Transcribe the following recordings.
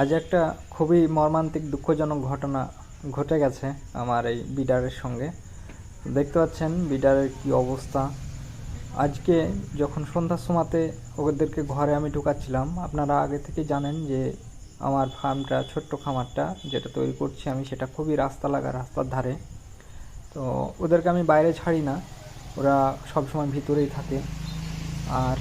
আজ একটা খুবই মর্মান্তিক, দুঃখজনক ঘটনা ঘটে গেছে আমার এই বিডারের সঙ্গে। দেখতে পাচ্ছেন বিডারের কি অবস্থা। আজকে যখন সন্ধ্যার সময়তে ওদেরকে ঘরে আমি ঢুকাচ্ছিলাম, আপনারা আগে থেকে জানেন যে আমার ফার্মটা, ছোট্ট খামারটা যেটা তৈরি করছি আমি, সেটা খুবই রাস্তা লাগা, রাস্তার ধারে। তো ওদেরকে আমি বাইরে ছাড়ি না, ওরা সবসময় ভিতরেই থাকে। আর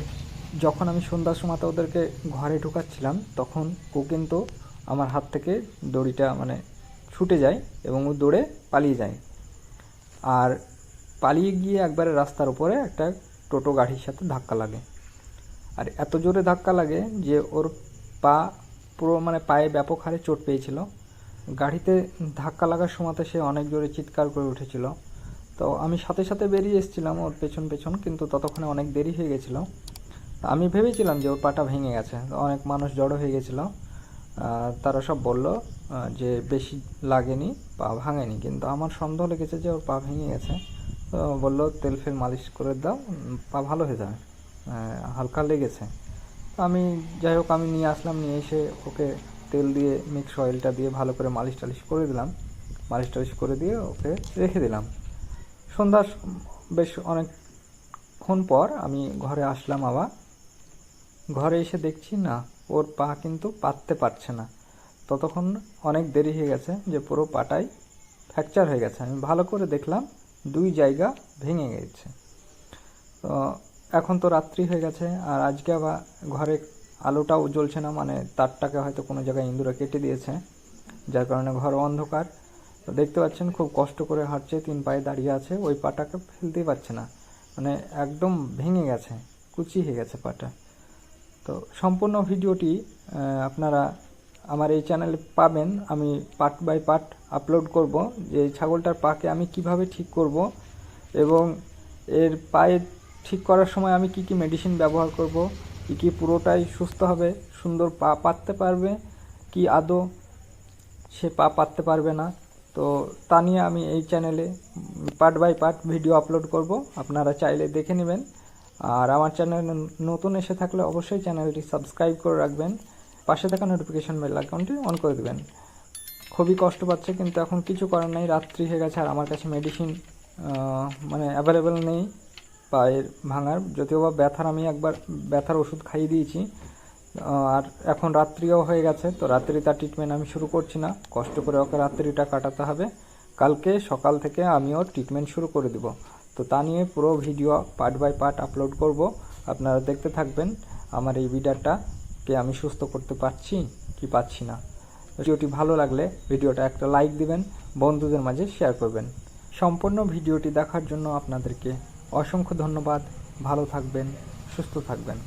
যখন আমি সন্ধ্যার সময়তে ওদেরকে ঘরে ঢুকাচ্ছিলাম, তখন ও কিন্তু আমার হাত থেকে দড়িটা মানে ছুটে যায় এবং ও দৌড়ে পালিয়ে যায়। আর পালিয়ে গিয়ে একবারে রাস্তার উপরে একটা টোটো গাড়ির সাথে ধাক্কা লাগে। আর এত জোরে ধাক্কা লাগে যে ওর পা পুরো মানে পায়ে ব্যাপক হারে চোট পেয়েছিল। গাড়িতে ধাক্কা লাগার সময়তে সে অনেক জোরে চিৎকার করে উঠেছিল। তো আমি সাথে সাথে বেরিয়ে এসেছিলাম ওর পেছন পেছন, কিন্তু ততক্ষণে অনেক দেরি হয়ে গেছিল। আমি ভেবেছিলাম যে ওর পাটা ভেঙে গেছে। অনেক মানুষ জড়ো হয়ে গেছিল। তারা সব বলল যে বেশি লাগেনি, পা ভাঙেনি। কিন্তু আমার সন্দেহ লেগেছে যে ওর পা ভেঙে গেছে। তো বলল, তেল ফেল মালিশ করে দাও, পা ভালো হয়ে যাবে। হালকা লেগেছে। আমি, যাই হোক, আমি নিয়ে আসলাম, নিয়ে এসে ওকে তেল দিয়ে, মিক্স অয়েলটা দিয়ে ভালো করে মালিশ টালিশ করে দিলাম। মালিশ টালিশ করে দিয়ে ওকে রেখে দিলাম। সন্ধ্যার বেশ অনেকক্ষণ পর আমি ঘরে আসলাম আবার। ঘরে এসে দেখছি, না, ওর পা কিন্তু পাততে পারছে না। ততক্ষণ অনেক দেরি হয়ে গেছে যে পুরো পাটাই ফ্র্যাকচার হয়ে গেছে। আমি ভালো করে দেখলাম, দুই জায়গা ভেঙে গেছে। তো এখন তো রাত্রি হয়ে গেছে, আর আজকে আবার ঘরে আলোটাও জ্বলছে না মানে তারটাকে হয়তো কোনো জায়গায় ইঁদুরে কেটে দিয়েছে, যার কারণে ঘর অন্ধকার। তো দেখতে পাচ্ছেন, খুব কষ্ট করে হাঁটছে, তিন পায়ে দাঁড়িয়ে আছে, ওই পাটাকে ফেলতেই পারছে না। মানে একদম ভেঙে গেছে, কুচি হয়ে গেছে পাটা। তো সম্পূর্ণ ভিডিওটি আপনারা আমার এই চ্যানেলে পাবেন। আমি পার্ট বাই পার্ট আপলোড করব যে ছাগলটার পাকে আমি কীভাবে ঠিক করব এবং এর পায়ে ঠিক করার সময় আমি কি কি মেডিসিন ব্যবহার করব, কি কি পুরোটাই সুস্থ হবে, সুন্দর পা পাততে পারবে, কি আদৌ সে পা পাততে পারবে না। তো তা নিয়ে আমি এই চ্যানেলে part by part video upload করব। আপনারা চাইলে দেখে নেবেন। আর আমার চ্যানেল নতুন এসে থাকলে অবশ্যই চ্যানেলটি সাবস্ক্রাইব করে রাখবেন। পাশে থাকা নোটিফিকেশন বেল আইকনটি অন করে দেবেন। খুবই কষ্ট পাচ্ছে, কিন্তু এখন কিছু করার নেই। রাত্রি হয়ে গেছে আর আমার কাছে মেডিসিন মানে অ্যাভেলেবেল নেই পায়ের ভাঙার। যদিও বা ব্যথার আমি একবার ব্যথার ওষুধ খাইয়ে দিয়েছি আর এখন রাত্রিও হয়ে গেছে, তো রাত্রি তার ট্রিটমেন্ট আমি শুরু করছি না। কষ্ট করে ওকে রাত্রিটা কাটাতে হবে। কালকে সকাল থেকে আমি ওর ট্রিটমেন্ট শুরু করে দেব। তো তা নিয়ে পুরো video part by part upload করব। আপনারা দেখতে থাকবেন আমার এই ভিডিওটাকে আমি সুস্থ করতে পারছি কি পাচ্ছি না। ভিডিওটি ভালো লাগলে ভিডিওটা একটা লাইক দিবেন, বন্ধুদের মাঝে শেয়ার করবেন। সম্পূর্ণ ভিডিওটি দেখার জন্য আপনাদেরকে অসংখ্য ধন্যবাদ। ভালো থাকবেন, সুস্থ থাকবেন।